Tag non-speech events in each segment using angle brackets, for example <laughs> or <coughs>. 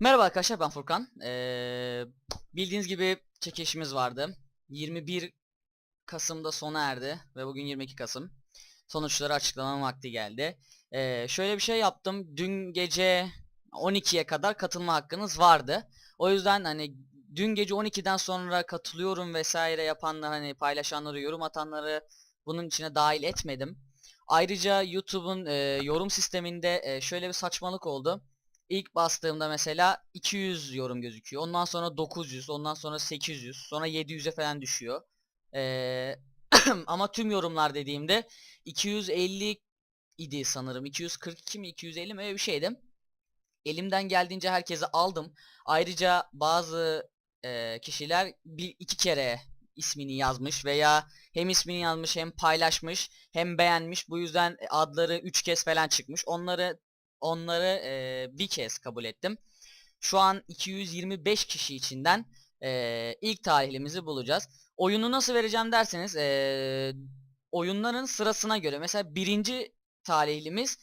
Merhaba arkadaşlar ben Furkan. Ee, bildiğiniz gibi çekilişimiz vardı. 21 Kasım'da sona erdi ve bugün 22 Kasım. Sonuçları açıklama vakti geldi. Ee, şöyle bir şey yaptım. Dün gece 12'ye kadar katılma hakkınız vardı. O yüzden hani dün gece 12'den sonra katılıyorum vesaire yapanlar hani paylaşanları yorum atanları bunun içine dahil etmedim. Ayrıca YouTube'un e, yorum sisteminde e, şöyle bir saçmalık oldu. İlk bastığımda mesela 200 yorum gözüküyor. Ondan sonra 900, ondan sonra 800, sonra 700'e falan düşüyor. Ee, <clears throat> ama tüm yorumlar dediğimde 250 idi sanırım. 242 mi 250 mi öyle bir şeydi. Elimden geldiğince herkese aldım. Ayrıca bazı e, kişiler bir iki kere ismini yazmış veya hem ismini yazmış hem paylaşmış hem beğenmiş. Bu yüzden adları 3 kez falan çıkmış. Onları onları e, bir kez kabul ettim. Şu an 225 kişi içinden e, ilk tarihlimizi bulacağız. Oyunu nasıl vereceğim derseniz e, oyunların sırasına göre mesela birinci tarihlimiz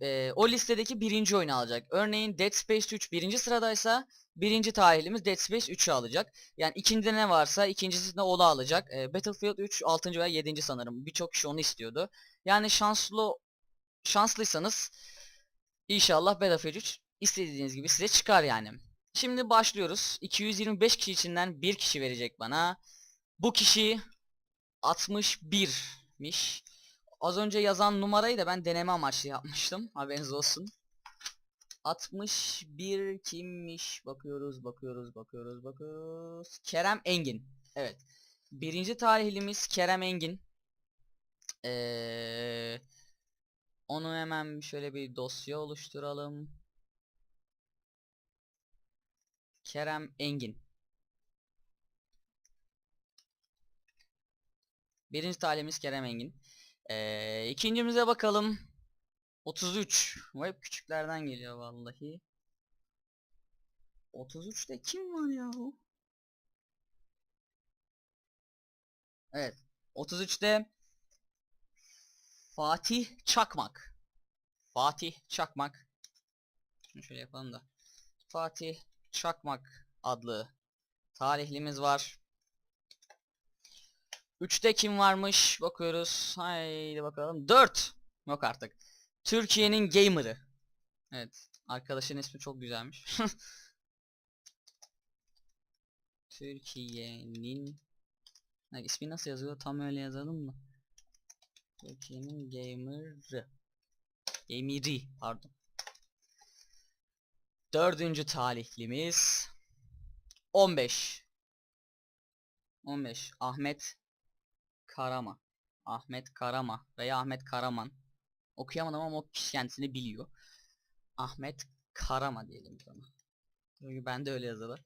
e, o listedeki birinci oyunu alacak. Örneğin Dead Space 3 birinci sıradaysa birinci tarihlimiz Dead Space 3'ü alacak. Yani ikincide ne varsa ikincisinde onu alacak. E, Battlefield 3 6. veya 7. sanırım. Birçok kişi onu istiyordu. Yani şanslı şanslıysanız İnşallah Battlefield 3 istediğiniz gibi size çıkar yani. Şimdi başlıyoruz. 225 kişi içinden bir kişi verecek bana. Bu kişi 61'miş. Az önce yazan numarayı da ben deneme amaçlı yapmıştım. Haberiniz olsun. 61 kimmiş? Bakıyoruz, bakıyoruz, bakıyoruz, bakıyoruz. Kerem Engin. Evet. Birinci tarihlimiz Kerem Engin. Eee... Onu hemen şöyle bir dosya oluşturalım. Kerem Engin. Birinci talimiz Kerem Engin. Ee, ikincimize bakalım. 33. Bu hep küçüklerden geliyor vallahi. 33'te kim var yahu? Evet. 33'te Fatih Çakmak. Fatih Çakmak. Şunu şöyle yapalım da. Fatih Çakmak adlı tarihlimiz var. 3'te kim varmış? Bakıyoruz. Haydi bakalım. 4. Yok artık. Türkiye'nin gamer'ı. Evet. Arkadaşın ismi çok güzelmiş. <laughs> Türkiye'nin Ha, ismi nasıl yazıyor? Tam öyle yazalım mı? Türkiye'nin gamer'ı. Gameri pardon. Dördüncü talihlimiz 15. 15. Ahmet Karama. Ahmet Karama veya Ahmet Karaman. Okuyamadım ama o kişi kendisini biliyor. Ahmet Karama diyelim sana. Çünkü ben de öyle yazılır.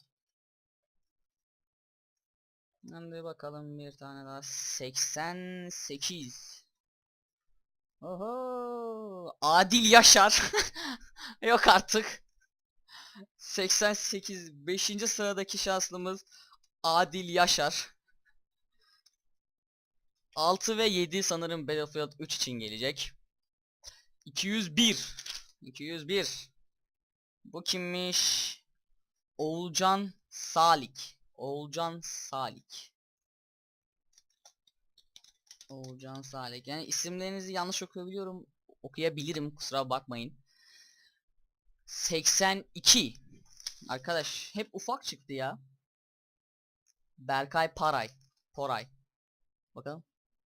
Hadi bakalım bir tane daha. 88. Oho! Adil Yaşar. <laughs> Yok artık. 88 5. sıradaki şanslımız Adil Yaşar. 6 ve 7 sanırım Battlefield 3 için gelecek. 201. 201. Bu kimmiş? Oğulcan Salik. Oğulcan Salik. Oğulcan Salik. Yani isimlerinizi yanlış okuyabiliyorum. Okuyabilirim kusura bakmayın. 82. Arkadaş hep ufak çıktı ya. Berkay Paray. Poray. Bakalım.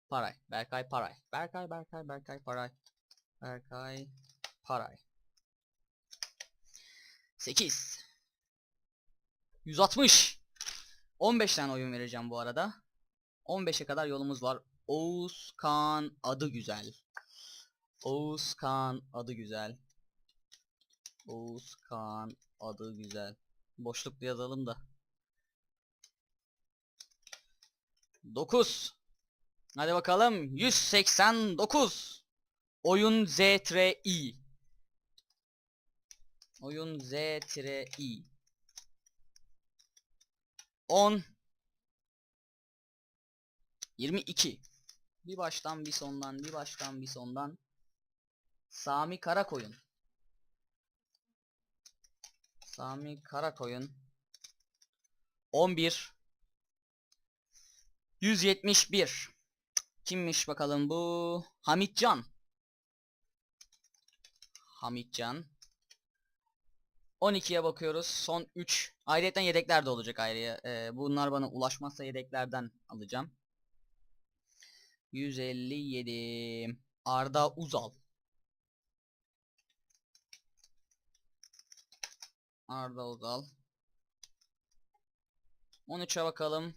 Paray. Berkay Paray. Berkay Berkay Berkay Paray. Berkay Paray. 8. 160. 15 tane oyun vereceğim bu arada. 15'e kadar yolumuz var. Oğuzkan adı güzel. Oğuzkan adı güzel. Oğuzkan adı güzel. Boşlukta yazalım da. 9. Hadi bakalım. 189. Oyun Z-I. Oyun Z-I. 10 22 Bir baştan bir sondan bir baştan bir sondan Sami Karakoyun Sami Karakoyun 11 171 Kimmiş bakalım bu? Hamitcan. Hamitcan. 12'ye bakıyoruz. Son 3. Ayrıyeten yedekler de olacak ayrıya. Ee, bunlar bana ulaşmazsa yedeklerden alacağım. 157. Arda Uzal. Arda Uzal. 13'e bakalım.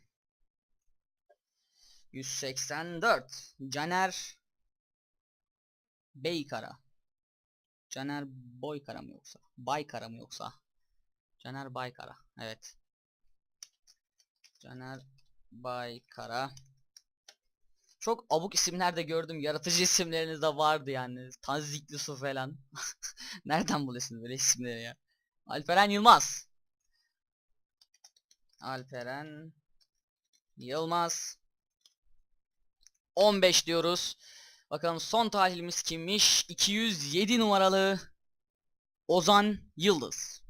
184. Caner Beykara. Caner Boykara mı yoksa? Baykara mı yoksa? Caner Baykara. Evet. Caner Baykara. Çok abuk isimler de gördüm. Yaratıcı isimleriniz de vardı yani. Tazikli su falan. <laughs> Nereden buluyorsunuz böyle isimleri ya? Alperen Yılmaz. Alperen Yılmaz. 15 diyoruz. Bakalım son tahlilimiz kimmiş? 207 numaralı Ozan Yıldız.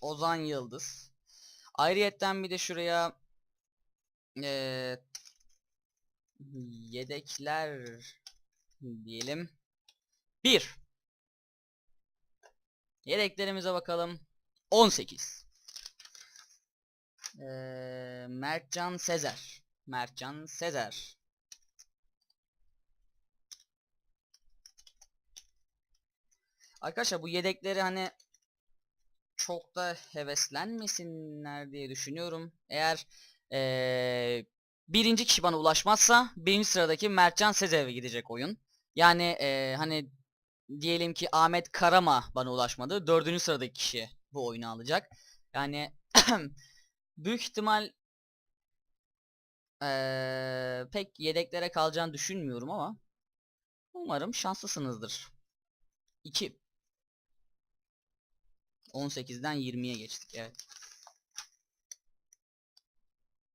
Ozan Yıldız. Ayrıyetten bir de şuraya eee, yedekler diyelim. 1 Yedeklerimize bakalım. 18 Eee Mertcan Sezer. Mertcan Sezer. Arkadaşlar bu yedekleri hani çok da heveslenmesinler diye düşünüyorum. Eğer eee, birinci kişi bana ulaşmazsa birinci sıradaki Mertcan Sezer'e gidecek oyun. Yani eee, hani diyelim ki Ahmet Karama bana ulaşmadı. Dördüncü sıradaki kişi bu oyunu alacak. Yani <clears throat> büyük ihtimal eee, pek yedeklere kalacağını düşünmüyorum ama umarım şanslısınızdır. 2 18'den 20'ye geçtik evet.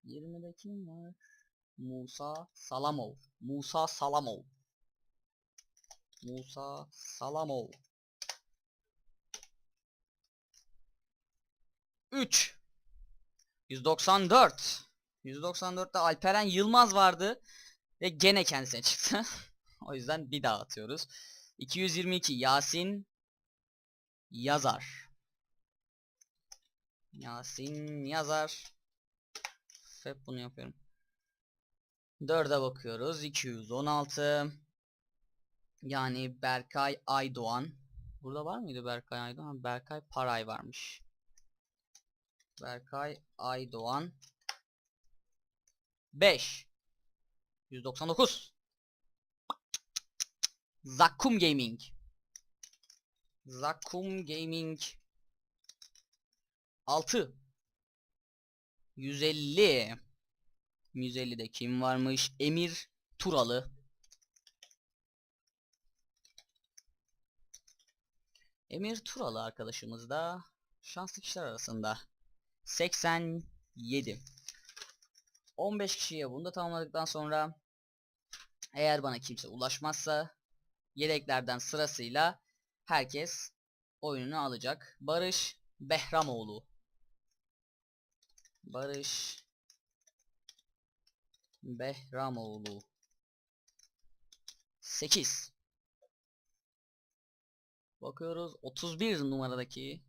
20'de kim var? Musa Salamov. Musa Salamov. Musa Salamov. 3 194 194'te Alperen Yılmaz vardı ve gene kendisine çıktı. <laughs> o yüzden bir daha atıyoruz. 222 Yasin Yazar. Yasin Yazar. Hep bunu yapıyorum. 4'e bakıyoruz. 216. Yani Berkay Aydoğan. Burada var mıydı Berkay Aydoğan? Berkay Paray varmış. Berkay Aydoğan. 5. 199. Zakkum Gaming. Zakkum Gaming 6 150 150'de kim varmış? Emir Turalı Emir Turalı arkadaşımız da şanslı kişiler arasında 87 15 kişiye bunu da tamamladıktan sonra eğer bana kimse ulaşmazsa yedeklerden sırasıyla herkes oyununu alacak. Barış Behramoğlu. Barış Behramoğlu. 8. Bakıyoruz 31 numaradaki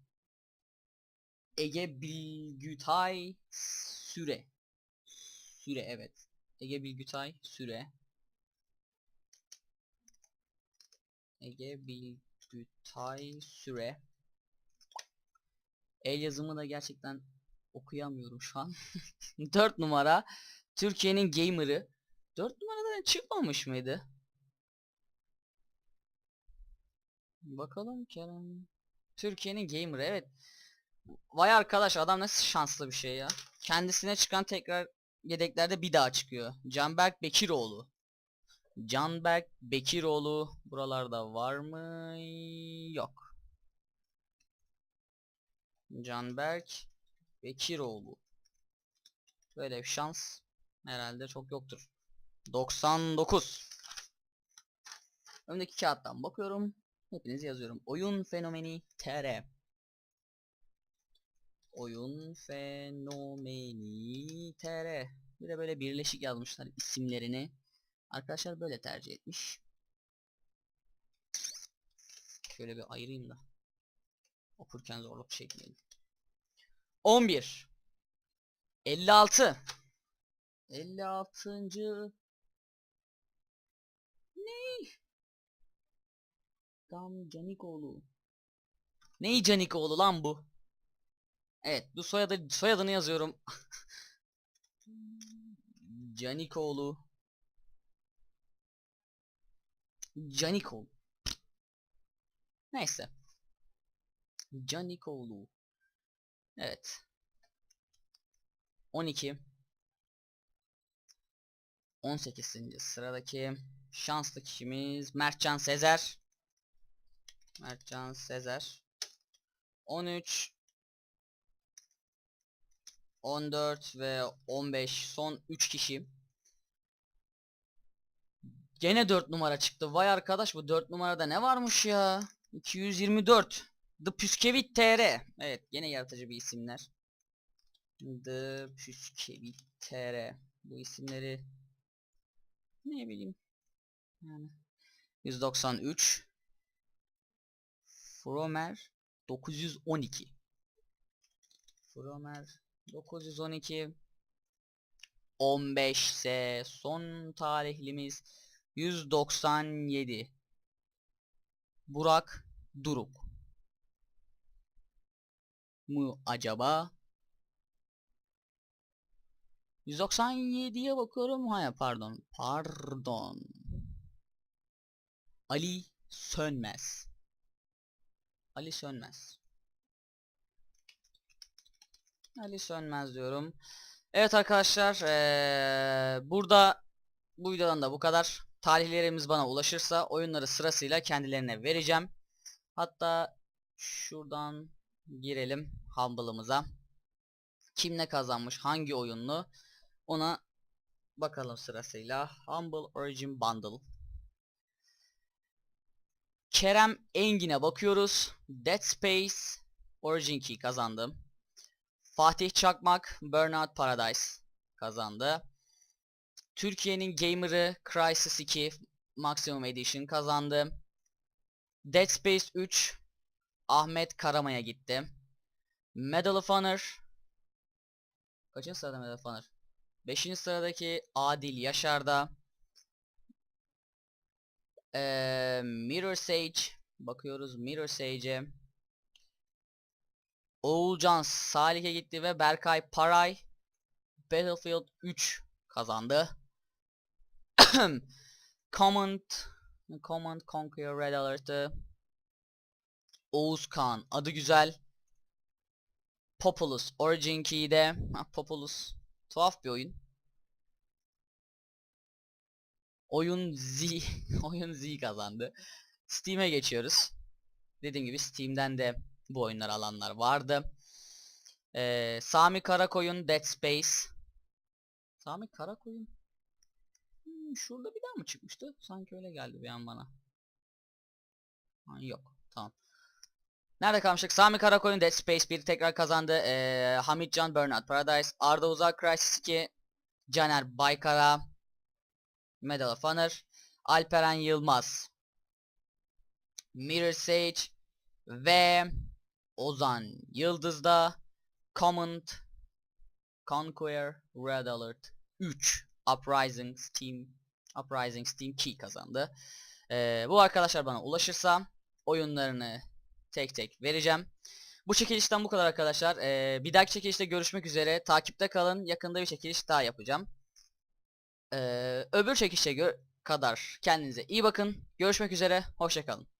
Ege Bilgütay Süre. Süre evet. Ege Bilgütay Süre. Ege Bilgütay Süre. El yazımı da gerçekten okuyamıyorum şu an. <laughs> 4 numara Türkiye'nin gamer'ı. 4 numaradan çıkmamış mıydı? Bakalım Kerem. Türkiye'nin gamer'ı evet. Vay arkadaş adam nasıl şanslı bir şey ya. Kendisine çıkan tekrar yedeklerde bir daha çıkıyor. Canberk Bekiroğlu. Canberk Bekiroğlu buralarda var mı? Yok. Canberk Bekiroğlu. Böyle bir şans herhalde çok yoktur. 99. Öndeki kağıttan bakıyorum. Hepinizi yazıyorum. Oyun fenomeni TR. Oyun fenomeni TR. Bir de böyle birleşik yazmışlar isimlerini. Arkadaşlar böyle tercih etmiş. Şöyle bir ayırayım da. Okurken zorluk çekmeyin. 11 56 56. Ne? Tam Canikoğlu. Ney Canikoğlu lan bu? Evet, bu soyadı soyadını yazıyorum. <laughs> Canikoğlu. Canikoğlu. Neyse. Canikoğlu. Evet. 12 18. sıradaki şanslı kişimiz Mertcan Sezer. Mertcan Sezer. 13 14 ve 15 son 3 kişi. Gene 4 numara çıktı. Vay arkadaş bu 4 numarada ne varmış ya? 224. The Püskevit TR. Evet gene yaratıcı bir isimler. The Püskevit TR. Bu isimleri ne bileyim. Yani 193 Fromer 912 Fromer 912 15 ise son tarihlimiz 197 Burak Duruk mu acaba 197'ye bakıyorum. Hayır pardon. Pardon. Ali Sönmez. Ali Sönmez. Ali Sönmez diyorum. Evet arkadaşlar. eee, burada bu videodan da bu kadar. Tarihlerimiz bana ulaşırsa oyunları sırasıyla kendilerine vereceğim. Hatta şuradan girelim Humble'ımıza. Kim ne kazanmış? Hangi oyunlu? Ona bakalım sırasıyla. Humble Origin Bundle. Kerem Engin'e bakıyoruz. Dead Space Origin Key kazandı. Fatih Çakmak Burnout Paradise kazandı. Türkiye'nin gamer'ı Crysis 2 Maximum Edition kazandı. Dead Space 3 Ahmet Karama'ya gitti. Medal of Honor Kaçıncı sırada Medal of Honor? 5. sıradaki Adil Yaşar'da. Ee, Mirror Sage. Bakıyoruz Mirror Sage'e. Oğulcan Salih'e gitti ve Berkay Paray Battlefield 3 kazandı. <coughs> Command Command Conquer Red Alert'ı Oğuz Kağan adı güzel. Populous Origin Key'de ha, Populous tuhaf bir oyun. Oyun Z <laughs> oyun Z kazandı. Steam'e geçiyoruz. Dediğim gibi Steam'den de bu oyunları alanlar vardı. Ee, Sami Karakoyun Dead Space. Sami Karakoyun. Hmm, şurada bir daha mı çıkmıştı? Sanki öyle geldi bir an bana. Ha, yok. Tamam. Nerede kalmıştık? Sami Karakoyun Dead Space 1 tekrar kazandı. Ee, Hamit Can Burnout Paradise. Arda Uzak Crysis 2. Caner Baykara. Medal of Honor. Alperen Yılmaz. Mirror Sage. Ve Ozan Yıldız'da Command Conquer Red Alert 3 Uprising Steam Uprising Steam Key kazandı. Ee, bu arkadaşlar bana ulaşırsa oyunlarını tek tek vereceğim. Bu çekilişten bu kadar arkadaşlar. Ee, bir dahaki çekilişte görüşmek üzere. Takipte kalın. Yakında bir çekiliş daha yapacağım. Ee, öbür çekilişe kadar kendinize iyi bakın. Görüşmek üzere. Hoşçakalın.